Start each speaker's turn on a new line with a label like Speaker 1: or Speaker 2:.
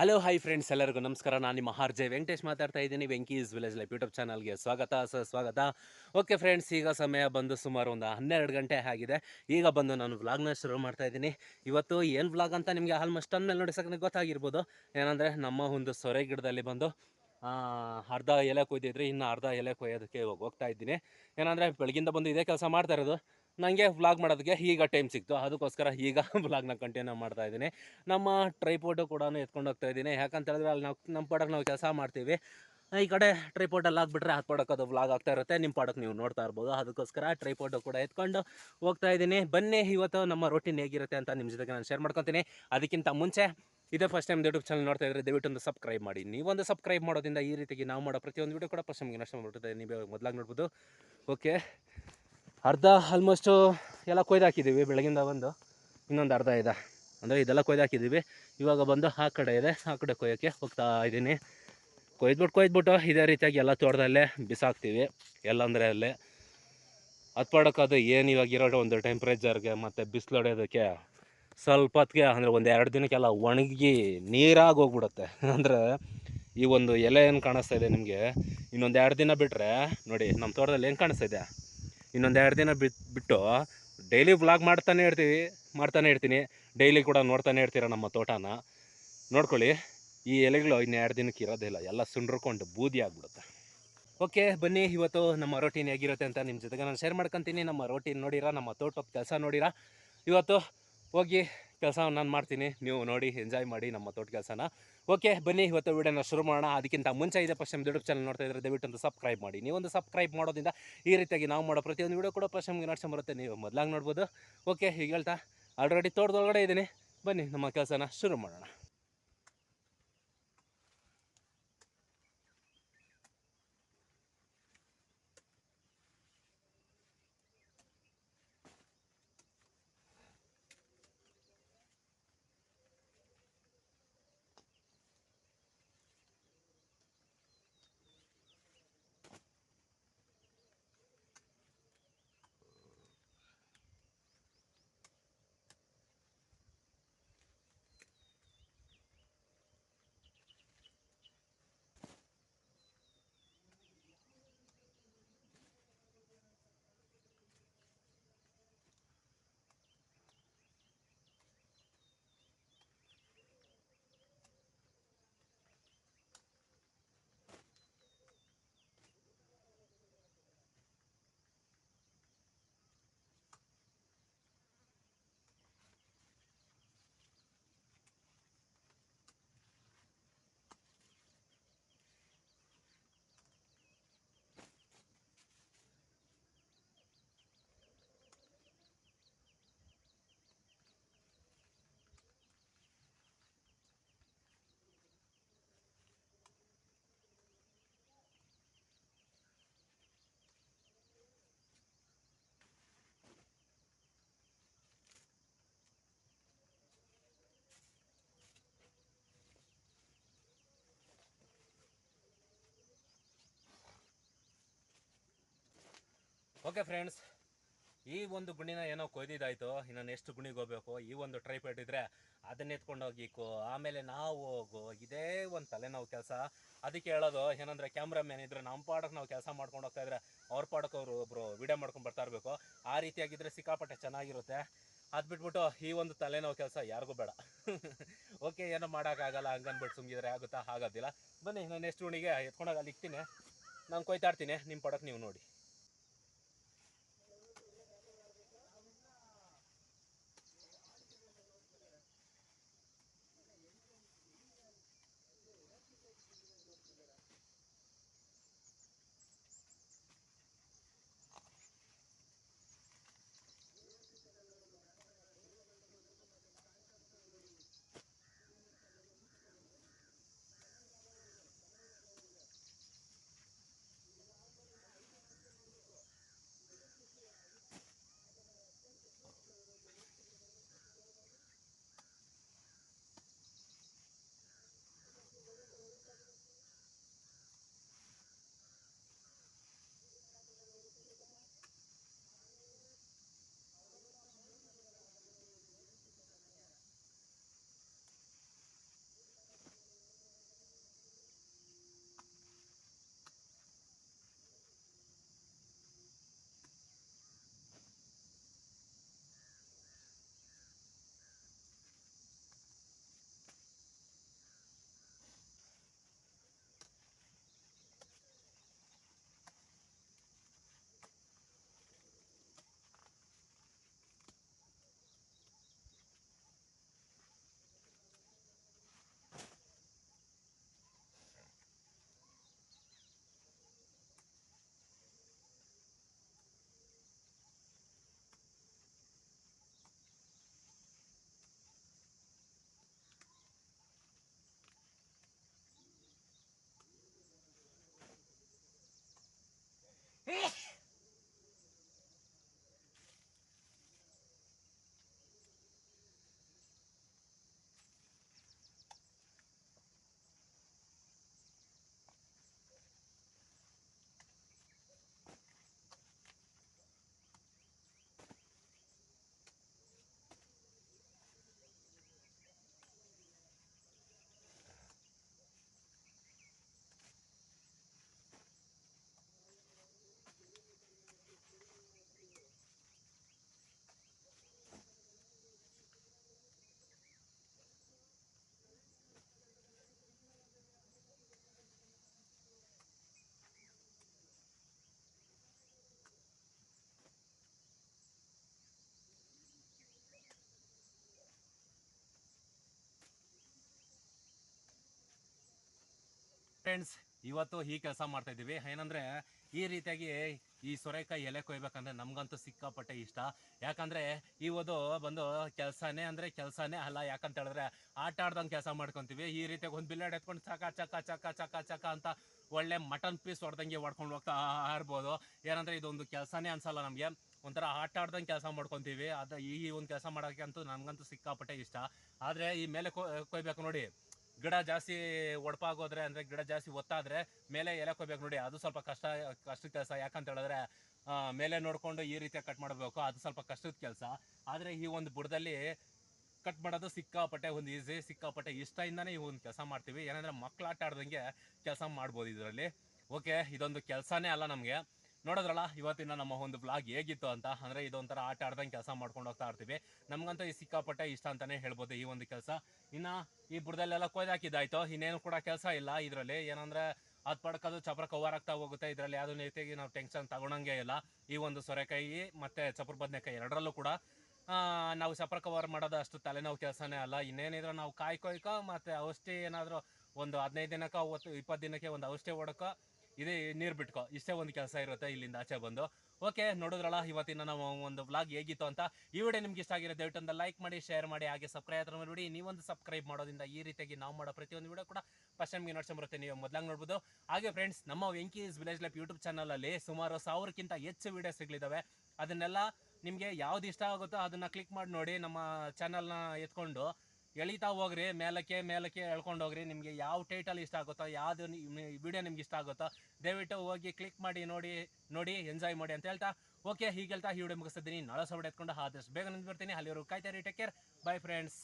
Speaker 1: Hello hi friends ಎಲ್ಲರಿಗೂ ನಮಸ್ಕಾರ. ನಾನು ನಿಮ್ಮ ಆರ್ ಜೆ ವೆಂಕಟೇಶ್ ಮಾತಾಡ್ತಾ ಇದ್ದೀನಿ. ವೆಂಕೀಸ್ ವಿಲೇಜ್ ಲೈಫ್ ಯೂಟ್ಯೂಬ್ ಚಾನಲ್ಗೆ ಸ್ವಾಗತ ಸ್ವಾಗತ. ಓಕೆ ಫ್ರೆಂಡ್ಸ್ ಈಗ ಸಮಯ ಬಂದು ಸುಮಾರು ಒಂದು ಹನ್ನೆರಡು ಗಂಟೆ ಆಗಿದೆ. ಈಗ ಬಂದು ನಾನು ವ್ಲಾಗ್ನ ಶುರು ಮಾಡ್ತಾ ಇದ್ದೀನಿ. ಇವತ್ತು ಏನು ವ್ಲಾಗ್ ಅಂತ ನಿಮಗೆ ಆಲ್ಮೋಸ್ಟ್ ಅಂದಮೇಲೆ ನೋಡಿ ಸಕ್ಕ ಗೊತ್ತಾಗಿರ್ಬೋದು. ಏನಂದರೆ ನಮ್ಮ ಒಂದು ಸೊರೆ ಗಿಡದಲ್ಲಿ ಬಂದು ಅರ್ಧ ಎಲೆ ಕೊಯ್ದಿದ್ರಿ. ಇನ್ನು ಅರ್ಧ ಎಲೆ ಕೊಯ್ಯೋದಕ್ಕೆ ಹೋಗ್ತಾ ಇದ್ದೀನಿ. ಏನಂದರೆ ಬೆಳಗಿಂದ ಬಂದು ಇದೇ ಕೆಲಸ ಮಾಡ್ತಾ ಇರೋದು. ನನಗೆ ವ್ಲಾಗ್ ಮಾಡೋದಕ್ಕೆ ಈಗ ಟೈಮ್ ಸಿಕ್ತು. ಅದಕ್ಕೋಸ್ಕರ ಈಗ ವ್ಲಾಗ್ನ ಕಂಟಿನ್ಯೂ ಮಾಡ್ತಾ ಇದ್ದೀನಿ. ನಮ್ಮ ಟ್ರೈಪೋಟು ಕೂಡ ಎತ್ಕೊಂಡು ಹೋಗ್ತಾ ಇದ್ದೀನಿ. ಯಾಕಂತ ಹೇಳಿದ್ರೆ ಅಲ್ಲಿ ನಾವು ನಮ್ಮ ಪಾಡಕ್ಕೆ ನಾವು ಕೆಲಸ ಮಾಡ್ತೀವಿ. ಈ ಕಡೆ ಟ್ರೈಪೋಟಲ್ಲಿ ಹಾಕ್ಬಿಟ್ರೆ ಅದು ಪಾಡಕ್ಕೆ ಅದು ವ್ಲಾಗ್ ಆಗ್ತಾ ಇರುತ್ತೆ. ನಿಮ್ಮ ಪಾಡಕ್ಕೆ ನೀವು ನೋಡ್ತಾ ಇರ್ಬೋದು. ಅದಕ್ಕೋಸ್ಕರ ಟ್ರೈಪೋಟು ಕೂಡ ಎತ್ಕೊಂಡು ಹೋಗ್ತಾ ಇದ್ದೀನಿ. ಬನ್ನಿ, ಇವತ್ತು ನಮ್ಮ ರೊಟೀನ್ ಹೇಗಿರುತ್ತೆ ಅಂತ ನಿಮ್ಮ ಜೊತೆಗೆ ನಾನು ಶೇರ್ ಮಾಡ್ಕೊತೀನಿ. ಅದಕ್ಕಿಂತ ಮುಂಚೆ, ಇದೇ ಫಸ್ಟ್ ಟೈಮ್ ಯೂಟ್ಯೂಬ್ ಚಾನಲ್ ನೋಡ್ತಾ ಇದ್ರೆ ದಯವಿಟ್ಟು ಒಂದು ಸಬ್ಸ್ಕ್ರೈಬ್ ಮಾಡಿ. ನೀವೊಂದು ಸಬ್ಸ್ಕ್ರೈಬ್ ಮಾಡೋದ್ರಿಂದ ಈ ರೀತಿಗೆ ನಾವು ಮಾಡೋ ಪ್ರತಿಯೊಂದು ವೀಡಿಯೋ ಕೂಡ ಫಸ್ಟ್ ನಮಗೆ ನಷ್ಟ ಮಾಡ್ಬಿಡುತ್ತೆ. ನೀವು ಮೊದಲಾಗಿ ನೋಡ್ಬೋದು. ಓಕೆ ಅರ್ಧ ಆಲ್ಮೋಸ್ಟು ಎಲ್ಲ ಕೊಯ್ದು ಹಾಕಿದ್ದೀವಿ, ಬೆಳಗಿಂದ ಬಂದು. ಇನ್ನೊಂದು ಅರ್ಧ ಇದೆ. ಅಂದರೆ ಇದೆಲ್ಲ ಕೊಯ್ದು ಹಾಕಿದ್ದೀವಿ. ಇವಾಗ ಬಂದು ಆ ಕಡೆ ಇದೆ. ಆ ಕಡೆ ಕೊಯ್ಯೋಕ್ಕೆ ಹೋಗ್ತಾ ಇದ್ದೀನಿ. ಕೊಯ್ದುಬಿಟ್ಟು, ಕೊಯ್ದ್ಬಿಟ್ಟು ಇದೇ ರೀತಿಯಾಗಿ ಎಲ್ಲ ತೋಟದಲ್ಲೇ ಬಿಸಾಕ್ತೀವಿ. ಎಲ್ಲಂದರೆ ಅಲ್ಲೇ ಅದು ಏನು ಇವಾಗ ಇರೋ ಒಂದು ಟೆಂಪ್ರೇಚರ್ಗೆ ಮತ್ತು ಬಿಸಿಲು ಹೊಡೆಯೋದಕ್ಕೆ ಸ್ವಲ್ಪ ಹೊತ್ತಿಗೆ, ಅಂದರೆ ಒಂದು ಎರಡು ದಿನಕ್ಕೆಲ್ಲ ಒಣಗಿ ನೀರಾಗಿ ಹೋಗ್ಬಿಡುತ್ತೆ. ಅಂದರೆ ಈ ಒಂದು ಎಲೆ ಏನು ಕಾಣಿಸ್ತಾ ಇದೆ ನಿಮಗೆ? ಇನ್ನೊಂದು ಎರಡು ದಿನ ಬಿಟ್ಟರೆ ನೋಡಿ ನಮ್ಮ ತೋಟದಲ್ಲಿ ಏನು ಕಾಣಿಸ್ತಾ ಇದೆ? ಇನ್ನೊಂದು ಎರಡು ದಿನ ಬಿಟ್ಟು ಡೈಲಿ ವ್ಲಾಗ್ ಮಾಡ್ತಾನೆ ಇರ್ತೀವಿ, ಮಾಡ್ತಾನೆ ಇರ್ತೀನಿ. ಡೈಲಿ ಕೂಡ ನೋಡ್ತಾನೆ ಇರ್ತೀರ ನಮ್ಮ ತೋಟನ? ನೋಡ್ಕೊಳ್ಳಿ. ಈ ಎಲೆಗಳು ಇನ್ನು ಎರಡು ದಿನಕ್ಕೆ ಇರೋದಿಲ್ಲ ಎಲ್ಲ ಸುಂಡ್ರಕೊಂಡು ಬೂದಿ ಆಗ್ಬಿಡುತ್ತೆ. ಓಕೆ ಬನ್ನಿ. ಇವತ್ತು ನಮ್ಮ ರೋಟೀನ್ ಹೇಗಿರುತ್ತೆ ಅಂತ ನಿಮ್ಮ ಜೊತೆಗೆ ನಾನು ಶೇರ್ ಮಾಡ್ಕೊತೀನಿ. ನಮ್ಮ ರೋಟೀನ್ ನೋಡಿರ? ನಮ್ಮ ತೋಟದ ಕೆಲಸ ನೋಡಿರ? ಇವತ್ತು ಹೋಗಿ ಕೆಲಸ ನಾನು ಮಾಡ್ತೀನಿ. ನೀವು ನೋಡಿ ಎಂಜಾಯ್ ಮಾಡಿ ನಮ್ಮ ತೋಟ ಕೆಲಸನ. ಓಕೆ ಬನ್ನಿ, ಇವತ್ತು ವಿಡಿಯೋನ ಶುರು ಮಾಡೋಣ. ಅದಕ್ಕಿಂತ ಮುಂಚೆ ಇದೆ ಪಶ್ಚಿಮ ಯೂಟ್ಯೂಬ್ ಚಾನಲ್ ನೋಡ್ತಾ ಇದ್ರೆ ದಯವಿಟ್ಟು ಒಂದು ಸಬ್ಸ್ಕ್ರೈಬ್ ಮಾಡಿ. ನೀವೊಂದು ಸಬ್ಸ್ಕ್ರೈಬ್ ಮಾಡೋದ್ರಿಂದ ಈ ರೀತಿಯಾಗಿ ನಾವು ಮಾಡೋ ಪ್ರತಿಯೊಂದು ವೀಡಿಯೋ ಕೂಡ ಫಸ್ಟ್ ನಮಗೆ ಬರುತ್ತೆ ನೀವು ಮೊದಲಾಗಿ ನೋಡ್ಬೋದು. ಓಕೆ ಈಗ ಹೇಳ್ತಾ ಆಲ್ರೆಡಿ ತೋಟದೊಳಗಡೆ ಇದ್ದೀನಿ. ಬನ್ನಿ, ನಮ್ಮ ಕೆಲಸನ ಶುರು ಮಾಡೋಣ. ಓಕೆ ಫ್ರೆಂಡ್ಸ್ ಈ ಒಂದು ಗುಣಿನ ಏನೋ ಕೊಯ್ದಿದ್ದಾಯ್ತು, ಇನ್ನು ನೆಕ್ಸ್ಟ್ ಗುಣಿಗೆ ಹೋಗ್ಬೇಕು. ಈ ಒಂದು ಟ್ರೈಪೇಟ್ ಇದ್ರೆ ಅದನ್ನ ಎತ್ಕೊಂಡು ಹೋಗಿಕ್ಕು ಆಮೇಲೆ ನಾವು ಹೋಗು. ಇದೇ ಒಂದು ತಲೆನೋವು ಕೆಲಸ. ಅದಕ್ಕೆ ಹೇಳೋದು ಏನಂದ್ರೆ ಕ್ಯಾಮ್ರಾಮ್ಯಾನ್ ಇದ್ರೆ ನಮ್ಮ ಪಾಡಕ್ಕೆ ನಾವು ಕೆಲಸ ಮಾಡ್ಕೊಂಡು ಹೋಗ್ತಾ ಇದ್ರೆ ಅವ್ರ ಪಾಡಕ್ಕೆ ಅವರು ಒಬ್ರು ವಿಡಿಯೋ ಮಾಡ್ಕೊಂಡು ಬರ್ತಾ ಇರಬೇಕು. ಆ ರೀತಿಯಾಗಿದ್ದರೆ ಸಿಕ್ಕಾಪಟ್ಟೆ ಚೆನ್ನಾಗಿರುತ್ತೆ. ಅದು ಬಿಟ್ಬಿಟ್ಟು ಈ ಒಂದು ತಲೆನೋವು ಕೆಲಸ ಯಾರಿಗೂ ಬೇಡ. ಓಕೆ ಏನೋ ಮಾಡೋಕ್ಕಾಗಲ್ಲ. ಹಂಗನ್ಬಿಟ್ಟು ಸುಮ್ಗಿದ್ರೆ ಆಗುತ್ತಾ? ಆಗೋದಿಲ್ಲ ಬನ್ನಿ ನಾನು ನೆಕ್ಸ್ಟ್ ಗುಣಿಗೆ ಎತ್ಕೊಂಡೋಗಿ ಅಲ್ಲಿ ಇಕ್ತೀನಿ. ನಾನು ಕೊಯ್ತಾ ಇರ್ತೀನಿ ನಿಮ್ಮ ಪಾಡಕ್ಕೆ ನೀವು ನೋಡಿ. ಫ್ರೆಂಡ್ಸ್ ಇವತ್ತು ಈ ಕೆಲಸ ಮಾಡ್ತಾ ಇದ್ದೀವಿ. ಏನಂದ್ರೆ, ಈ ರೀತಿಯಾಗಿ ಈ ಸೊರೆಕಾಯಿ ಎಲೆ ಕೊಯ್ಬೇಕಂದ್ರೆ ನಮ್ಗಂತೂ ಸಿಕ್ಕಾಪಟ್ಟೆ ಇಷ್ಟ. ಯಾಕಂದ್ರೆ ಇವತ್ತು ಬಂದು ಕೆಲಸನೇ ಅಂದ್ರೆ ಕೆಲಸನೇ ಅಲ್ಲ. ಯಾಕಂತ ಹೇಳಿದ್ರೆ, ಆಟ ಆಡ್ದಂಗೆ ಕೆಲಸ ಮಾಡ್ಕೊಂತೀವಿ. ಈ ರೀತಿಯಾಗಿ ಒಂದು ಬಿಲ್ಲಾಡ್ ಎತ್ಕೊಂಡು ಚಕ ಚಕ ಚಕ ಚಕ ಚಕ ಅಂತ ಒಳ್ಳೆ ಮಟನ್ ಪೀಸ್ ಹೊಡೆದಂಗೆ ಹೊಡ್ಕೊಂಡು ಹೋಗ್ತಾ ಇರ್ಬೋದು. ಏನಂದ್ರೆ, ಇದೊಂದು ಕೆಲಸನೇ ಅನ್ಸಲ್ಲ ನಮಗೆ. ಒಂಥರ ಆಟ ಆಡ್ದಂಗೆ ಕೆಲಸ ಮಾಡ್ಕೊತೀವಿ. ಅದು ಈ ಒಂದು ಕೆಲಸ ಮಾಡೋಕ್ಕೆ ಅಂತೂ ನಮಗಂತೂ ಸಿಕ್ಕಾಪಟ್ಟೆ ಇಷ್ಟ. ಆದರೆ, ಈ ಮೇಲೆ ಕೊಯ್ಬೇಕು ನೋಡಿ. ಗಿಡ ಜಾಸ್ತಿ ಒಡಪಾಗೋದ್ರೆ ಅಂದರೆ ಗಿಡ ಜಾಸ್ತಿ ಒತ್ತಾದ್ರೆ ಮೇಲೆ ಎಲೆ ಕೊಬೇಕು ನೋಡಿ. ಅದು ಸ್ವಲ್ಪ ಕಷ್ಟ, ಕಷ್ಟದ ಕೆಲಸ. ಯಾಕಂತ ಹೇಳಿದ್ರೆ ಮೇಲೆ ನೋಡಿಕೊಂಡು ಈ ರೀತಿಯಾಗಿ ಕಟ್ ಮಾಡಬೇಕು. ಅದು ಸ್ವಲ್ಪ ಕಷ್ಟದ ಕೆಲಸ. ಆದರೆ ಈ ಒಂದು ಬುಡದಲ್ಲಿ ಕಟ್ ಮಾಡೋದು ಸಿಕ್ಕಾಪಟ್ಟೆ ಒಂದು ಈಸಿ ಸಿಕ್ಕಾಪಟ್ಟೆ ಇಷ್ಟದಿಂದನೇ ಈ ಒಂದು ಕೆಲಸ ಮಾಡ್ತೀವಿ. ಏನಂದ್ರೆ ಮಕ್ಕಳು ಆಟ ಆಡ್ದಂಗೆ ಕೆಲಸ ಮಾಡ್ಬೋದು ಇದರಲ್ಲಿ. ಓಕೆ ಇದೊಂದು ಕೆಲಸನೇ ಅಲ್ಲ ನಮಗೆ. ನೋಡಿದ್ರಲ್ಲ, ಇವತ್ತಿನ ನಮ್ಮ ಒಂದು ಬ್ಲಾಗ್ ಹೇಗಿತ್ತು ಅಂತ, ಅಂದರೆ ಇದೊಂಥರ ಆಟ ಆಡ್ದಂಗೆ ಕೆಲಸ ಮಾಡ್ಕೊಂಡು ಹೋಗ್ತಾ ಇರ್ತೀವಿ. ನಮಗಂತೂ ಈ ಸಿಕ್ಕಾಪಟ್ಟೆ ಇಷ್ಟ ಅಂತಾನೆ ಹೇಳ್ಬೋದು ಈ ಒಂದು ಕೆಲಸ. ಇನ್ನು ಈ ಬುಡದಲ್ಲೆಲ್ಲ ಕೊಯ್ದಾಕಿದ್ದಾಯ್ತು ಇನ್ನೇನು ಕೂಡ ಕೆಲಸ ಇಲ್ಲ ಇದರಲ್ಲಿ. ಏನಂದ್ರೆ ಅದು ಪಡ್ಕೋದು ಚಪ್ರ ಕವರ್ ಆಗ್ತಾ ಹೋಗುತ್ತೆ, ಇದರಲ್ಲಿ ಯಾವುದೇ ರೀತಿಯಾಗಿ ನಾವು ಟೆನ್ಷನ್ ತಗೊಳಂಗೆ ಇಲ್ಲ. ಈ ಒಂದು ಸೊರೆಕಾಯಿ ಮತ್ತೆ ಚಪ್ರ ಬದನೆಕಾಯಿ ಎರಡರಲ್ಲೂ ಕೂಡ ನಾವು ಚಪ್ರ ಕವರ್ ಮಾಡೋದು ಅಷ್ಟು ತಲೆನೋವು ಕೆಲಸನೇ ಅಲ್ಲ. ಇನ್ನೇನಿದ್ರು ನಾವು ಕಾಯ್ಕೊಯ್ಕೋ ಮತ್ತು ಔಷಧಿ ಏನಾದರೂ ಒಂದು ಹದಿನೈದು ದಿನಕ್ಕೆ, ಅವತ್ತು ಇಪ್ಪತ್ತು ದಿನಕ್ಕೆ ಒಂದು ಔಷಧಿ ಹೊಡಕೋ ಇದೇ ನೀರು ಬಿಟ್ಕೋ. ಇಷ್ಟೇ ಒಂದು ಕೆಲಸ ಇರುತ್ತೆ, ಇಲ್ಲಿಂದ ಆಚೆ ಬಂದು. ಓಕೆ ನೋಡಿದ್ರಲ್ಲ, ಇವತ್ತಿನ ನಾವು ಒಂದು ವ್ಲಾಗ್ ಹೇಗಿತ್ತು ಅಂತ. ಈ ವಿಡಿಯೋ ನಿಮ್ಗೆ ಇಷ್ಟ ಆಗಿರೋ ದಯವಿಟ್ಟು ಒಂದು ಲೈಕ್ ಮಾಡಿ ಶೇರ್ ಮಾಡಿ, ಹಾಗೆ ಸಬ್ಸ್ಕ್ರೈಬ್ ಹತ್ರ ಮಾಡಿ ನೀವೊಂದು ಸಬ್ಸ್ಕ್ರೈಬ್ ಮಾಡೋದ್ರಿಂದ ಈ ರೀತಿಯಾಗಿ ನಾವು ಮಾಡೋ ಪ್ರತಿಯೊಂದು ವಿಡಿಯೋ ಕೂಡ ಫಸ್ಟ್ ಟೈಮ್ಗೆ ಬರುತ್ತೆ. ನೀವು ಮೊದಲಾಗಿ ನೋಡ್ಬೋದು. ಹಾಗೆ ಫ್ರೆಂಡ್ಸ್ ನಮ್ಮ ವೆಂಕೀಸ್ ವಿಲೇಜ್ ಲೈಫ್ ಯೂಟ್ಯೂಬ್ ಚಾನಲಲ್ಲಿ ಸುಮಾರು ಸಾವಿರಕ್ಕಿಂತ ಹೆಚ್ಚು ವಿಡಿಯೋ ಸಿಗ್ಲಿದ್ದಾವೆ ಅದನ್ನೆಲ್ಲ ನಿಮಗೆ ಯಾವ್ದು ಇಷ್ಟ ಆಗುತ್ತೋ ಅದನ್ನ ಕ್ಲಿಕ್ ಮಾಡಿ ನೋಡಿ ನಮ್ಮ ಚಾನಲ್ನ ಎತ್ಕೊಂಡು. ಎಳಿತಾ ಹೋಗ್ರಿ, ಮೇಲಕ್ಕೆ ಮೇಲಕ್ಕೆ ಎಳ್ಕೊಂಡು ಹೋಗ್ರಿ. ನಿಮಗೆ ಯಾವ ಟೈಟಲ್ ಇಷ್ಟ ಆಗುತ್ತೋ, ಯಾವ್ದ್ ವಿಡಿಯೋ ನಿಮ್ಗೆ ಇಷ್ಟ ಆಗುತ್ತೋ, ದಯವಿಟ್ಟು ಹೋಗಿ ಕ್ಲಿಕ್ ಮಾಡಿ, ನೋಡಿ ನೋಡಿ ಎಂಜಾಯ್ ಮಾಡಿ ಅಂತ ಹೇಳ್ತಾ. ಓಕೆ ಹೀಗೆ ಹೇಳ್ತಾ ಈ ವಿಡಿಯೋ ಮುಗಿಸ್ತಿದ್ದೀನಿ. ನಾಳೆ ಸವಡೆ ಎತ್ಕೊಂಡು ಆದಷ್ಟು ಬೇಗ ನಿಂತು ಬರ್ತೀನಿ ಕೈ ಕಾಯ್ತಾ ಟೇಕ್ ಕೇರ್ ಬೈ ಫ್ರೆಂಡ್ಸ್